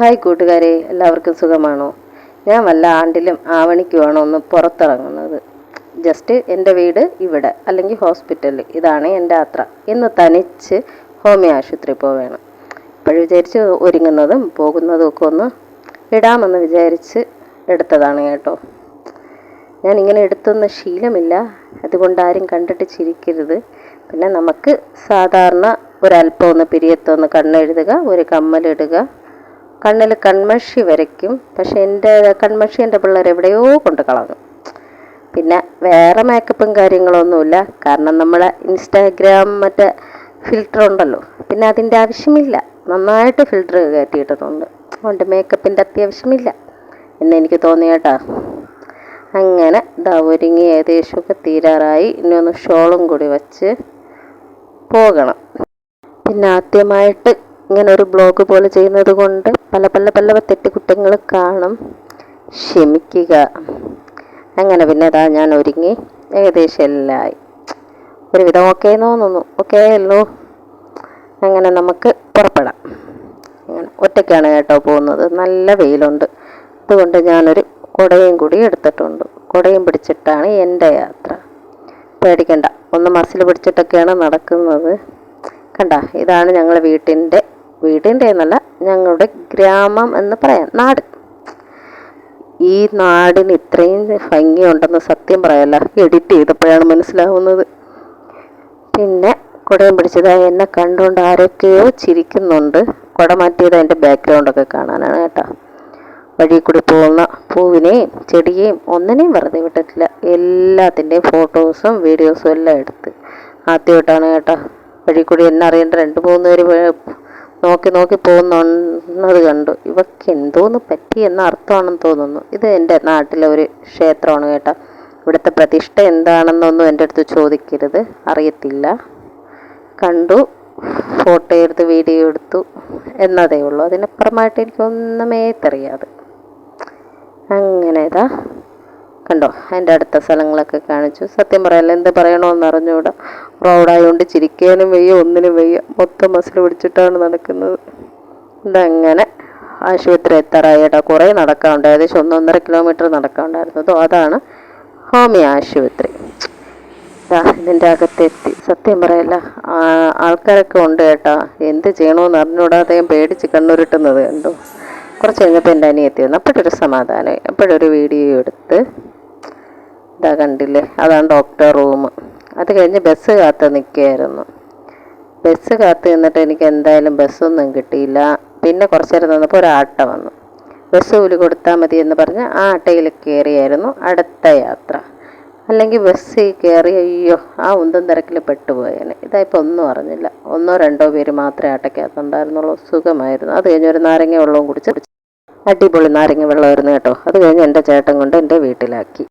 Hi കൂട്ടുകാരെ എല്ലാവർക്കും സുഖമാണോ? ഞാൻ വല്ല ആണ്ടിലും ആവണിക്കുമാണോ ഒന്ന് പുറത്തിറങ്ങുന്നത്? ജസ്റ്റ് എന്റെ വീട് ഇവിടെ അല്ലെങ്കിൽ ഹോസ്പിറ്റലിൽ. ഇതാണ് എന്റെ യാത്ര. ഇന്ന് തനിച്ച് ഹോമിയോ ആശുപത്രി പോവുകയാണ് ഇപ്പോഴും വിചാരിച്ച് ഒരുങ്ങുന്നതും പോകുന്നതും ഒക്കെ ഒന്ന് ഇടാമെന്ന് വിചാരിച്ച് എടുത്തതാണ് കേട്ടോ. ഞാൻ ഇങ്ങനെ എടുത്തൊന്നും ശീലമില്ല. അതുകൊണ്ട് ആരും കണ്ടിട്ട് ചിരിക്കരുത്. പിന്നെ നമുക്ക് സാധാരണ ഒരല്പം ഒന്ന് പിരിയത്തൊന്ന് കണ്ണെഴുതുക ഒരു കമ്മലിടുക കണ്ണിൽ കൺമഷി വരയ്ക്കും. പക്ഷെ എന്റെ കൺമഷി എന്റെ പിള്ളേർ എവിടെയോ കൊണ്ട് കളഞ്ഞു. പിന്നെ വേറെ മേക്കപ്പും കാര്യങ്ങളൊന്നുമില്ല. കാരണം നമ്മളെ ഇൻസ്റ്റാഗ്രാം മറ്റേ ഫിൽറ്റർ ഉണ്ടല്ലോ. പിന്നെ അതിന്റെ ആവശ്യമില്ല. നന്നായിട്ട് ഫിൽറ്റർ കയറ്റിയിട്ടുണ്ട് അതുകൊണ്ട് മേക്കപ്പിന്റെ അത്യാവശ്യമില്ല. എന്നെനിക്ക് തോന്നി കേട്ടോ. അങ്ങനെ ദാ ഒരുങ്ങി ഏകദേശമൊക്കെ തീരാറായി. ഇനി ഒന്ന് ഷോളും കൂടി വച്ച് പോകണം. പിന്നെ ആദ്യമായിട്ട് ഇങ്ങനെ ഒരു ബ്ലോഗ് പോലെ ചെയ്യുന്നത് കൊണ്ട് പല പല പല തെറ്റുകുറ്റങ്ങൾ കാണും. ക്ഷമിക്കുക. അങ്ങനെ പിന്നെ അതാ ഞാൻ ഒരുങ്ങി. ഏകദേശം എല്ലാമായി ഒരുവിധം ഓക്കെ തോന്നുന്നു. ഓക്കെ അല്ലോ അങ്ങനെ നമുക്ക് പുറപ്പെടാം. അങ്ങനെ ഒറ്റയ്ക്കാണ് കേട്ടോ പോകുന്നത്. നല്ല വെയിലുണ്ട്. അതുകൊണ്ട് ഞാനൊരു കുടയും കൂടി എടുത്തിട്ടുണ്ട്. കുടയും പിടിച്ചിട്ടാണ് എന്റെ യാത്ര. പേടിക്കണ്ട. ഒന്ന് മസിൽ പിടിച്ചിട്ടൊക്കെയാണ് നടക്കുന്നത്. കണ്ട ഇതാണ് ഞങ്ങളുടെ വീട്ടിന്റെ വീടിന്റെ എന്നല്ല ഞങ്ങളുടെ ഗ്രാമം എന്ന് പറയാം. നാട്. ഈ നാടിന് ഇത്രയും ഭംഗിയുണ്ടെന്ന് സത്യം പറയല്ല. എഡിറ്റ് ചെയ്തപ്പോഴാണ് മനസ്സിലാവുന്നത്. പിന്നെ കുടയും പിടിച്ചതായി എന്നെ കണ്ടുകൊണ്ട് ആരൊക്കെയോ ചിരിക്കുന്നുണ്ട്. കുട മാറ്റിയത് അതിന്റെ ബാക്ക്ഗ്രൗണ്ടൊക്കെ കാണാനാണ് കേട്ടോ. വഴി കൂടി പോകുന്ന പൂവിനെയും ചെടിയെയും ഒന്നിനെയും വെറുതെ വിട്ടിട്ടില്ല. എല്ലാത്തിന്റെയും ഫോട്ടോസും വീഡിയോസും എല്ലാം എടുത്ത് ആദ്യമായിട്ടാണ് കേട്ടോ. വഴി കൂടി എന്നെ അറിയേണ്ട രണ്ട് മൂന്ന് പേര് നോക്കി നോക്കി പോകുന്നത് കണ്ടു. ഇവക്ക് എന്തോന്ന് പറ്റി എന്ന അർത്ഥമാണെന്ന് തോന്നുന്നു. ഇത് എന്റെ നാട്ടിലെ ഒരു ക്ഷേത്രമാണ് കേട്ടോ. ഇവിടുത്തെ പ്രതിഷ്ഠ എന്താണെന്നൊന്നും എന്റെ അടുത്ത് ചോദിക്കരുത്. അറിയത്തില്ല. കണ്ടു. ഫോട്ടോ എടുത്ത് വീഡിയോ എടുത്തു. എന്നതേ ഉള്ളൂ. അതിനപ്പുറമായിട്ട് എനിക്കൊന്നുമേ തെറിയാതെ. അങ്ങനെ ഇതാ. കണ്ടോ? അതിന്റെ അടുത്ത സ്ഥലങ്ങളൊക്കെ കാണിച്ചു. സത്യം പറയാല്ല എന്ത് പറയണമെന്ന് അറിഞ്ഞുകൂടാ. റോഡായതുകൊണ്ട് ചിരിക്കാനും വയ്യ ഒന്നിനും വയ്യ. മൊത്തം മസിൽ പിടിച്ചിട്ടാണ് നടക്കുന്നത്. ഇതങ്ങനെ ആശുപത്രി എത്താറായിട്ടാ. കുറേ നടക്കാറുണ്ട് ഏകദേശം ഒന്നൊന്നര കിലോമീറ്റർ നടക്കാറുണ്ടായിരുന്നു അതോ അതാണ് ഹോമിയോ ആശുപത്രി. ഇതിന്റെ അകത്തെത്തി. സത്യം പറയല്ല ആൾക്കാരൊക്കെ ഉണ്ട് കേട്ടാ. എന്ത് ചെയ്യണമെന്ന് അറിഞ്ഞുകൂടാതെ പേടിച്ച് കണ്ണുരുട്ടുന്നത് കണ്ടു. കുറച്ച് കഴിഞ്ഞപ്പോൾ എന്റെ അനിയത്തി വന്നു. അപ്പോഴൊരു സമാധാനം അപ്പോഴൊരു വീഡിയോ എടുത്ത് ഇതാ കണ്ടില്ലേ? അതാണ് ഡോക്ടർ റൂം അത് കഴിഞ്ഞ് ബസ് കാത്ത് നിൽക്കുകയായിരുന്നു ബസ് കാത്ത് നിന്നിട്ട് എനിക്ക് എന്തായാലും ബസ്സൊന്നും കിട്ടിയില്ല. പിന്നെ കുറച്ച് നേരം നിന്നപ്പോൾ ഒരു ആട്ട വന്നു. ബസ് കൂലി കൊടുത്താൽ മതി എന്ന് പറഞ്ഞ് ആ ആട്ടയിൽ കയറിയായിരുന്നു അടുത്ത യാത്ര. അല്ലെങ്കിൽ ബസ്സിൽ കയറി അയ്യോ ആ ഉന്തം തിരക്കിൽ പെട്ടുപോയേനെ. ഇതായിപ്പോൾ ഒന്നും അറിഞ്ഞില്ല. ഒന്നോ രണ്ടോ പേര് മാത്രമേ ആട്ടയ്ക്കകത്തുണ്ടായിരുന്നുള്ളൂ. സുഖമായിരുന്നു. അത് കഴിഞ്ഞ് ഒരു നാരങ്ങ വെള്ളവും കുടിച്ച് അടിപൊളി നാരങ്ങ വെള്ളമായിരുന്നു കേട്ടോ. അത് കഴിഞ്ഞ് എന്റെ ചേട്ടൻ കൊണ്ട് എന്റെ വീട്ടിലാക്കി.